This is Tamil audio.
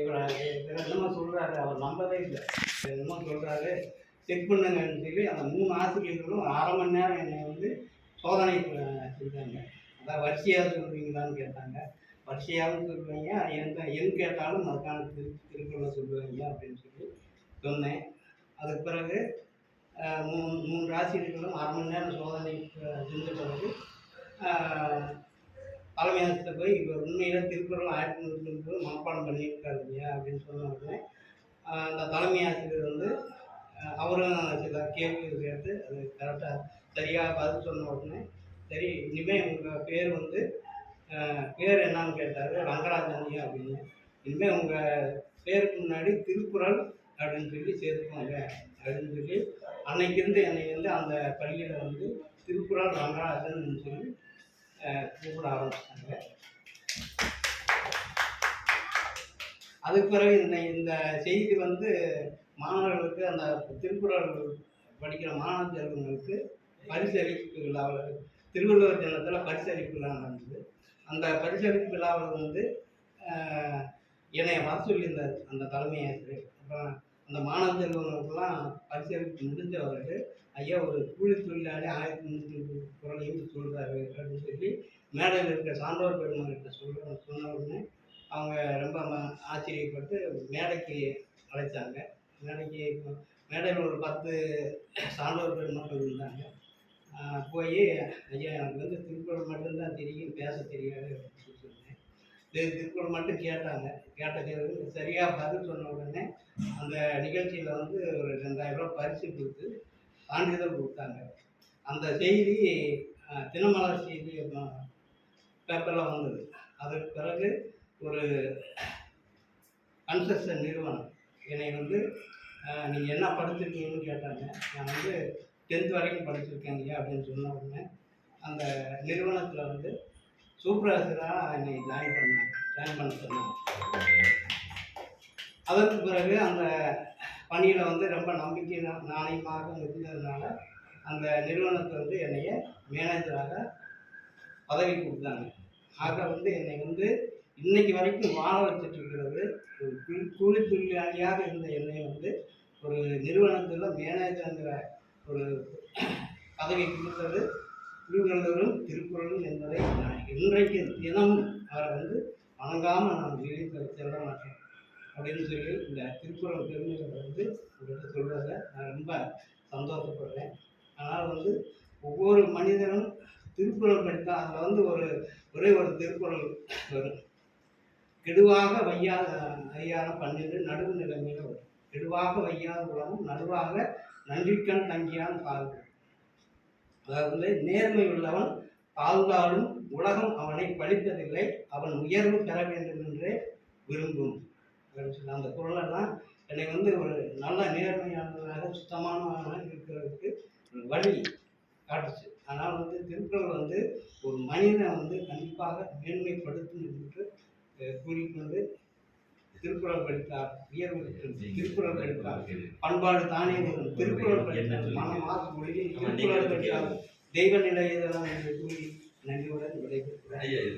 இவர் என்னமோ சொல்கிறாரு அவர் நம்பவே இல்லை. என்னமோ சொல்கிறாரு செக் பண்ணுங்கன்னு சொல்லி அந்த மூணு ஆசிரியர்களும் அரை மணி நேரம் என்னை வந்து சோதனை செஞ்சாங்க. அதான் வரிசையாக சொல்கிறீங்களான்னு கேட்டாங்க. வரிசையாகவும் சொல்லுவீங்க எந்த என் கேட்டாலும் அதுக்கான திரு திருக்குறளை சொல்லுவீங்க அப்படின்னு சொல்லி சொன்னேன். அதுக்கு பிறகு மூணு மூன்று ஆசிரியர்களும் அரை மணி நேரம் சோதனை செஞ்ச பிறகு அஹ், தலைமை போய் இவர் உண்மையில திருக்குறள் ஆயிரத்தி நூற்றி தொண்ணூறு மனப்பாடம் பண்ணியிருக்காரு இல்லையா அப்படின்னு சொன்ன உடனே அந்த தலைமை ஆசிரியர் வந்து அவரும் சில கேள்விகள் கேட்டு அது கரெக்டாக சரியாக பதில் சொன்ன உடனே சரி இனிமேல் உங்கள் பேர் வந்து பேர் என்னன்னு கேட்டார் ரங்கராஜனியா அப்படின்னு. இனிமேல் உங்கள் பேருக்கு முன்னாடி திருக்குறள் அப்படின்னு சொல்லி சேர்த்துக்கோங்க அப்படின்னு சொல்லி அன்னைக்கு இருந்து என்னை வந்து அந்த பள்ளியில் வந்து திருக்குறள் ரங்கராஜன் சொல்லி ஆஹ் கூப்பிட ஆரம்பிச்சிட்டாங்க. அதுக்கு பிறகு இந்த இந்த செய்தி வந்து மாணவர்களுக்கு அந்த திருக்குறள் படிக்கிற மாணவர்களுக்கு பரிசளிப்பு விழாவில் திருவள்ளுவர் தினத்தில் பரிசளிப்பு விழா நடந்தது. அந்த பரிசளிப்பு விழாவில் வந்து ஆஹ், என்னை வர சொல்லியிருந்தார் அந்த தலைமை ஆசிரியர் அப்புறம் அந்த மாணவ செல்வங்களுக்கெல்லாம் பரிசளிப்பு முடிஞ்ச பிறகு ஐயா ஒரு கூலி தொழிலாளி ஆயிரத்தி நூற்றி குரலையும் சொல்கிறாரு அப்படின்னு சொல்லி மேடையில் இருக்கிற சான்றோர் பெருமாள்கிட்ட சொல்ற சொன்ன உடனே அவங்க ரொம்ப ம- ஆச்சரியப்பட்டு மேடைக்கு அழைச்சாங்க. மேடைக்கு மேடையில் ஒரு பத்து சான்றோர் பெருமக்கள் இருந்தாங்க. போய் ஐயா எனக்கு வந்து திருக்குறள் மட்டும்தான் தெரியும் பேச தெரியாது அப்படின்னு சொன்னேன். திருக்குறள் மட்டும் கேட்டாங்க. கேட்ட கேள்வி சரியாக பதில் சொன்ன உடனே அந்த நிகழ்ச்சியில் வந்து ஒரு ரெண்டாயிரம் ரூபாய் பரிசு கொடுத்து சான்றிதழ் கொடுத்தாங்க. அந்த செய்தி தினமலர் செய்தி பேப்பரில் வந்தது. அதற்கு பிறகு ஒரு கன்ஸ்ட்ரக்ஷன் நிறுவனம் என்னை வந்து நீங்கள் என்ன படிச்சிருக்கீங்கன்னு கேட்டாங்க. நான் வந்து டென்த் வரைக்கும் படிச்சிருக்கேன் ஐயா அப்படின்னு சொன்ன உடனே அந்த நிறுவனத்தில் வந்து சூப்பர்வைசராக என்னை ஜாயின் பண்ணாங்க ஜாயின் பண்ண சொன்னாங்க. அதற்கு பிறகு அந்த பணியில் வந்து ரொம்ப நம்பிக்கை நாணயமாக இருந்ததுனால அந்த நிறுவனத்தை வந்து என்னைய மேனேஜராக பதவி கொடுத்தாங்க. ஆக வந்து என்னை வந்து இன்னைக்கு வரைக்கும் வாழ வச்சுட்டு இருக்கிறது ஒரு கூலி- தொழிலாளியாக இருந்த என்னை வந்து ஒரு நிறுவனத்தில் மேனேஜருங்கிற ஒரு பதவி கொடுத்தது திருவள்ளுவரும் திருக்குறளும் என்பதை நான் இன்றைக்கு தினமும் அவரை வந்து வணங்காமல் நான் வெளியில் செல்ல மாட்டேன் அப்படின்னு சொல்லி இந்த திருக்குறள் பெருமைகளை வந்து உங்கள்கிட்ட சொல்கிறத நான் ரொம்ப சந்தோஷப்படுறேன். ஆனால் வந்து ஒவ்வொரு மனிதனும் திருக்குறள் படித்தால் அதில் வந்து ஒரு ஒரே ஒரு திருக்குறள் வரும். கெடுவாக வையாத ஐயான பன்னிரு நடுவு நிலைமையில் வரும். கெடுவாக வையாத உலகம் நடுவாக நன்றிக்கண் தங்கியான் தாழ்வு அதாவது நேர்மை உள்ளவன் தாழ்ந்தாலும் உலகம் அவனை பழிப்பதில்லை அவன் உயர்வு பெற வேண்டும் என்றே விரும்பும். அப்படின்னு சொல்லி அந்த குரலெல்லாம் என்னை வந்து ஒரு நல்ல நேர்மையானதாக சுத்தமானவனாக இருக்கிறதுக்கு வழி காட்டுச்சு. அதனால் வந்து திருக்குறள் வந்து ஒரு மனிதனை வந்து கண்டிப்பாக மேன்மைப்படுத்தும் என்று கூறிக்கொண்டு திருக்குறள் படித்தார் உயர்வு திருக்குறள் படித்தார். பண்பாடு தானே வரும். திருக்குறள் படித்தார் மனம் மாசு மொழி திருக்குறள் படித்தார் தெய்வ நிலை இதெல்லாம் என்று கூறி நன்றியுடன் விடைபெறுகிறேன்.